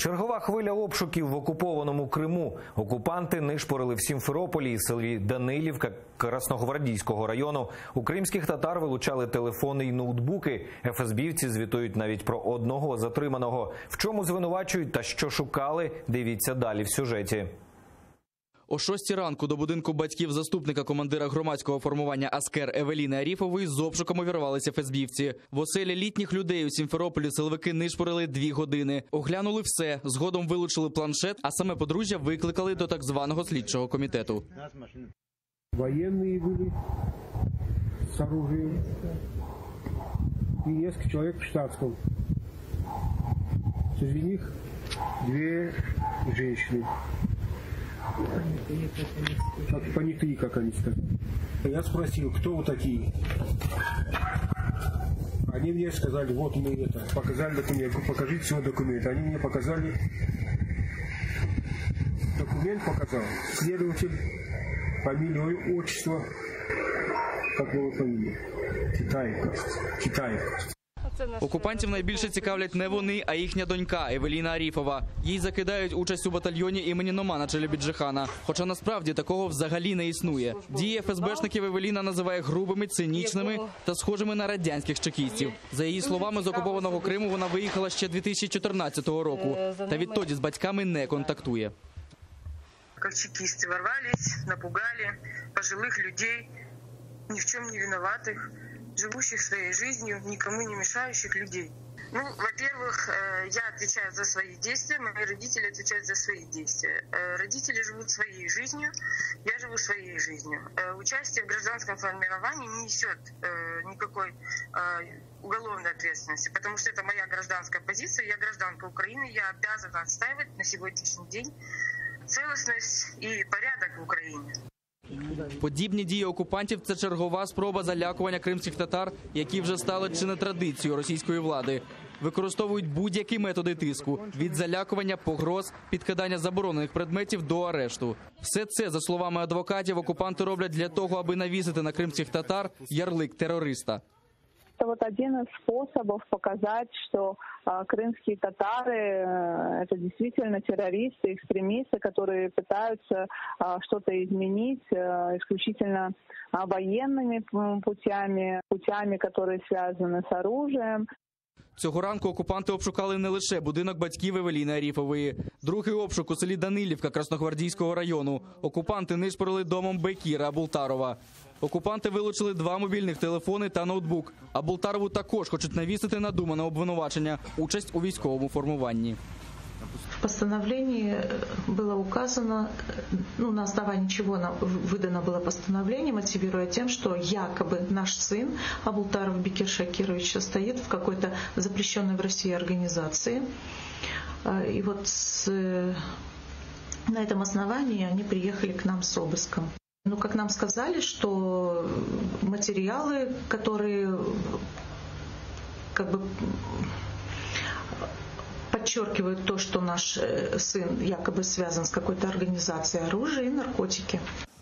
Чергова хвиля обшуків в окупованому Криму. Окупанти нишпорили в Сімферополі і селі Данилівка Красногвардійського району. У кримських татар вилучали телефони й ноутбуки. ФСБівці звітують навіть про одного затриманого. В чому звинувачують та що шукали? Дивіться далі в сюжеті. О шостій ранку до будинку батьків заступника командира громадського формування Аскер Евеліни Аріфової з обшуком увірвалися ФСБівці. В оселі літніх людей у Сімферополі силовики нишпорили дві години. Оглянули все. Згодом вилучили планшет, а саме подружжя викликали до так званого слідчого комітету. военные были с оружием и несколько человек в штатском. Среди них две женщины. Как понятые, как они сказали. Я спросил, кто вы такие? Они мне сказали, вот мы это, показали документ, покажите свой документ. Они мне показали, документ показал, следователь, фамилию, отчество, как его фамилия? Китаев, кажется. Китаев. Окупантів найбільше цікавлять не вони, а їхня донька Евеліна Аріфова. Їй закидають участь у батальйоні імені Номана Челебіджихана. Хоча насправді такого взагалі не існує. Дії ФСБшників Евеліна називає грубими, цинічними та схожими на радянських чекістів. За її словами, з окупованого Криму вона виїхала ще 2014 року. Та відтоді з батьками не контактує. как чекисты ворвались, напугали пожилых людей, ни в чем не виноватых, Живущих своей жизнью, никому не мешающих людей. Ну, во-первых, э, я отвечаю за свои действия, мои родители отвечают за свои действия. Э, Родители живут своей жизнью, я живу своей жизнью. Э, Участие в гражданском формировании не несет никакой уголовной ответственности, потому что это моя гражданская позиция, я гражданка Украины, я обязана отстаивать на сегодняшний день целостность и порядок в Украине. Подібні дії окупантів це чергова спроба залякування кримських татар, які вже стали чи не традицією російської влади. Використовують будь-які методи тиску від залякування, погроз, підкидання заборонених предметів до арешту. Все це, за словами адвокатів, окупанти роблять для того, аби навісити на кримських татар ярлик терориста. Это вот один из способов показать, что а, крымские татары э, это действительно террористы, экстремисты, которые пытаются а, что-то изменить э, исключительно а, военными м, путями, путями, которые связаны с оружием. Цього ранку окупанти обшукали не лише будинок батьків Евеліни Аріфової. Другий обшук у селі Данилівка Красногвардійського району. Окупанти нишпорили домом Бекіра Абултарова. Окупанти вилучили два мобільних телефони та ноутбук. Абултарову також хочуть навісити надумане обвинувачення участь у військовому формуванні. В постановлении э, было указано, э, ну, на основании чего выдано было постановление, мотивируя тем, что якобы наш сын Абултаров Бекир Шакирович состоит в какой-то запрещенной в России организации. Э, И вот с, э, на этом основании они приехали к нам с обыском. Ну, как нам сказали, что материалы, которые как бы подчеркивают то, что наш э, сын якобы связан с какой-то организацией оружия и наркотики.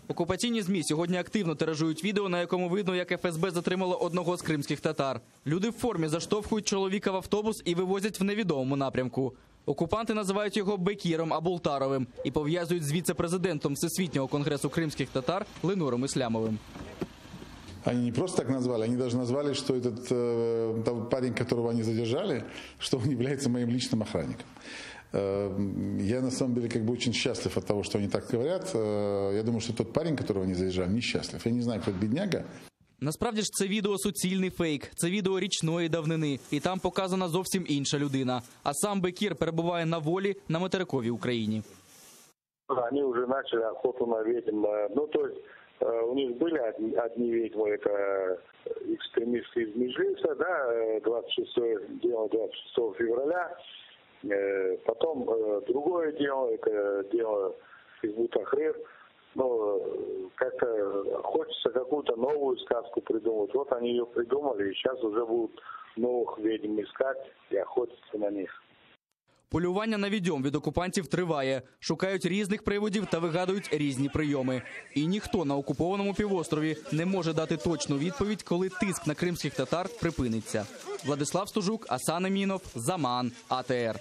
Окупаційні змі сьогодні активно тиражують відео, на якому видно, як ФСБ затримало одного з кримських татар. Люди в формі заштовхують чоловіка в автобус і вивозять в невідомому напрямку. Окупанти називають його Бекіром Абултаровим і пов'язують з віце-президентом Всесвітнього конгресу кримських татар Ленуром Іслямовим. Они не просто так назвали, они даже назвали, что этот э, того парень, которого они задержали, что он является моим личным охранником. Э, Я на самом деле как бы очень счастлив от того, что они так говорят. Э, Я думаю, что тот парень, которого они задержали, несчастлив. Я не знаю, кто этот бедняга. Насправді ж це відео суцільний фейк. Це відео річної давнини, і там показана зовсім інша людина. А сам Бекір перебуває на волі на материковій Україні. Они уже начали охоту на ведьм. Э, Ну, то есть э, у них были одни, одни ведьмы, это экстремисты из Межлиса, да, э, 26 дело 26 февраля. Э, Потом э, другое дело, это дело из Ахрир. Ну, э, как-то хочется какую-то новую сказку придумать. Вот они ее придумали, и сейчас уже будут новых ведьм искать и охотиться на них. Полювання на відьом від окупантів триває. Шукають різних приводів та вигадують різні прийоми. І ніхто на окупованому півострові не може дати точну відповідь, коли тиск на кримських татар припиниться. Владислав Стужук, Асан Емінов, Заман, АТР.